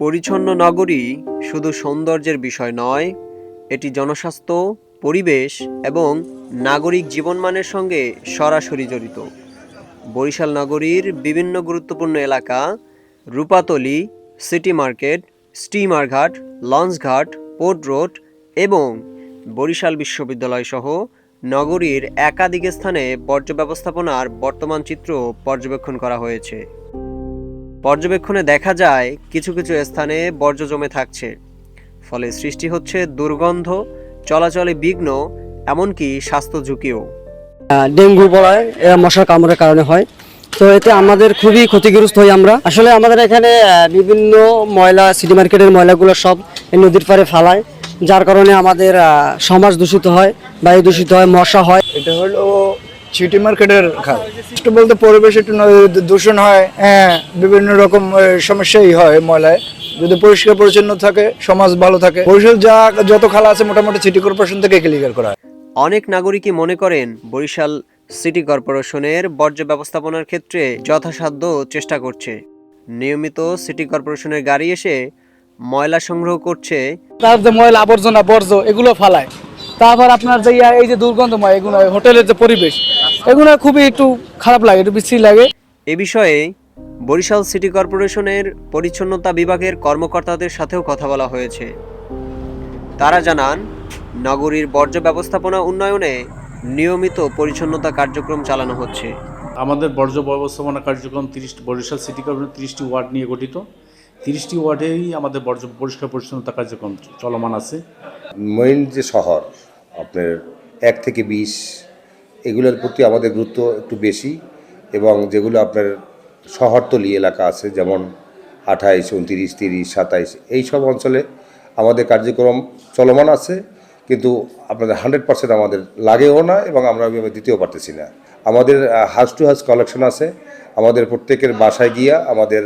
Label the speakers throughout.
Speaker 1: পরিচ্ছন্ন নগরী শুধু সৌন্দর্যের বিষয় নয়, এটি জনস্বাস্থ্য, পরিবেশ এবং নাগরিক জীবনমানের সঙ্গে সরাসরি জড়িত। বরিশাল নগরীর বিভিন্ন গুরুত্বপূর্ণ এলাকা, রূপাতলি, সিটি মার্কেট, স্টিমার ঘাট লঞ্চঘাট পোর্ট রোড এবং বরিশাল বিশ্ববিদ্যালয় সহ নগরীর একাধিক স্থানে বর্জ্য ব্যবস্থাপনার বর্তমান চিত্র পর্যবেক্ষণ করা হয়েছে। পর্যবেক্ষণে দেখা যায় কিছু কিছু স্থানে বর্জ্য জমে থাকছে। ফলে সৃষ্টি হচ্ছে দুর্গন্ধ চলাচলে বিঘ্ন এমনকি স্বাস্থ্য ঝুঁকিও।
Speaker 2: ডেঙ্গু বলায় এরা মশার কামড়ের কারণে হয়। তো এতে আমাদের খুবই ক্ষতিগ্রস্ত হই আমরা। আসলে আমাদের এখানে বিভিন্ন ময়লা সিটি মার্কেটের ময়লাগুলো সব নদীর পাড়ে ফালায় যার কারণে আমাদের সমাজ দূষিত হয় বায়ু দূষিত হয় মশা হয়।
Speaker 3: এটা হলো সিটি মার্কেটের খাল একটু বলতে পরিবেশ একটু দূষণ হয় হ্যাঁ বিভিন্ন রকম সমস্যাই হয় ময়লায়। যদি পরিষ্কার পরিচ্ছন্ন থাকে সমাজ ভালো থাকে। বরিশাল যা যত খালা আছে মোটামুটি সিটি কর্পোরেশন থেকে ক্লিয়ার করা
Speaker 1: অনেক নাগরিকই মনে করেন বরিশাল সিটি কর্পোরেশনের বর্জ্য ব্যবস্থাপনার ক্ষেত্রে যথাসাধ্য চেষ্টা করছে। নিয়মিত সিটি কর্পোরেশনের গাড়ি এসে ময়লা সংগ্রহ করছে।
Speaker 4: তার যে ময়লা আবর্জনা বর্জ্য এগুলো ফালায়। তারপর আপনার যে এই যে দুর্গন্ধময় এগুলো হোটেলের যে পরিবেশ এগুলো খুবই একটু খারাপ লাগে একটু বিশ্রী লাগে।
Speaker 1: এ বিষয়ে বরিশাল সিটি কর্পোরেশনের পরিচ্ছন্নতা বিভাগের কর্মকর্তাদের সাথেও কথা বলা হয়েছে। তারা জানান নগরীর বর্জ্য ব্যবস্থাপনা উন্নয়নে নিয়মিত পরিচ্ছন্নতা কার্যক্রম চালানো হচ্ছে।
Speaker 5: আমাদের বর্জ্য ব্যবস্থাপনা কার্যক্রম তিরিশ বরিশাল সিটি কর্পোরেশন তিরিশটি ওয়ার্ড নিয়ে গঠিত। তিরিশটি ওয়ার্ডেই আমাদের বর্জ্য পরিষ্কার পরিচ্ছন্নতা কার্যক্রম চলমান আছে।
Speaker 6: মেইন যে শহর আপনার এক থেকে বিশ, এগুলোর প্রতি আমাদের গুরুত্ব একটু বেশি এবং যেগুলো আপনার শহরতলি এলাকা আছে, যেমন আঠাইশ, উনতিরিশ, তিরিশ, সাতাইশ, এই সব অঞ্চলে আমাদের কার্যক্রম চলমান আছে, কিন্তু আপনাদের হান্ড্রেড পার্সেন্ট আমাদের লাগেও না এবং আমরা ওইভাবে দিতেও পারতেছি না। আমাদের হাউস টু হাউস কালেকশন আছে, আমাদের প্রত্যেকের বাসায় গিয়া আমাদের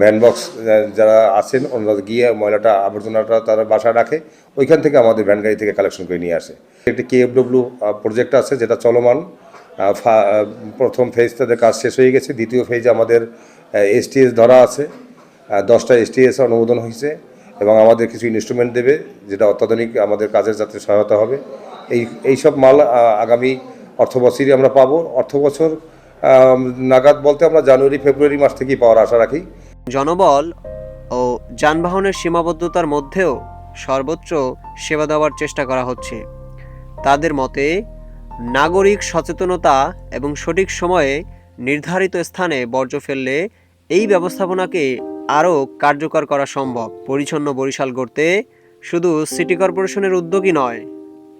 Speaker 6: ভ্যান বক্স যারা আছেন, ওনারা গিয়ে ময়লাটা, আবর্জনাটা তারা বাসায় রাখে, ওইখান থেকে আমাদের ভ্যান গাড়ি থেকে কালেকশন করে নিয়ে আসে। একটি কেএফডব্লিউ প্রজেক্ট আছে, যেটা চলমান। প্রথম ফেজ তাদের কাজ শেষ হয়ে গেছে। দ্বিতীয় ফেজে আমাদের এসটিএস ধরা আছে। দশটা এসটিএস অনুমোদন হয়েছে এবং আমাদের কিছু ইনস্ট্রুমেন্ট দেবে, যেটা অত্যাধুনিক আমাদের কাজের যাতে সহায়তা হবে। এই এইসব মাল আগামী অর্থ বছরই আমরা পাবো। অর্থ বছর নাগাদ বলতে আমরা জানুয়ারি, ফেব্রুয়ারি মাস থেকেই পাওয়ার আশা রাখি।
Speaker 1: জনবল ও যানবাহনের সীমাবদ্ধতার মধ্যেও সর্বোচ্চ সেবা দেওয়ার চেষ্টা করা হচ্ছে। তাদের মতে, নাগরিক সচেতনতা এবং সঠিক সময়ে নির্ধারিত স্থানে বর্জ্য ফেললে এই ব্যবস্থাপনাকে আরও কার্যকর করা সম্ভব। পরিচ্ছন্ন বরিশাল গড়তে শুধু সিটি কর্পোরেশনের উদ্যোগই নয়,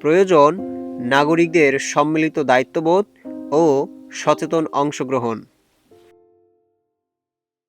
Speaker 1: প্রয়োজন নাগরিকদের সম্মিলিত দায়িত্ববোধ ও সচেতন অংশগ্রহণ।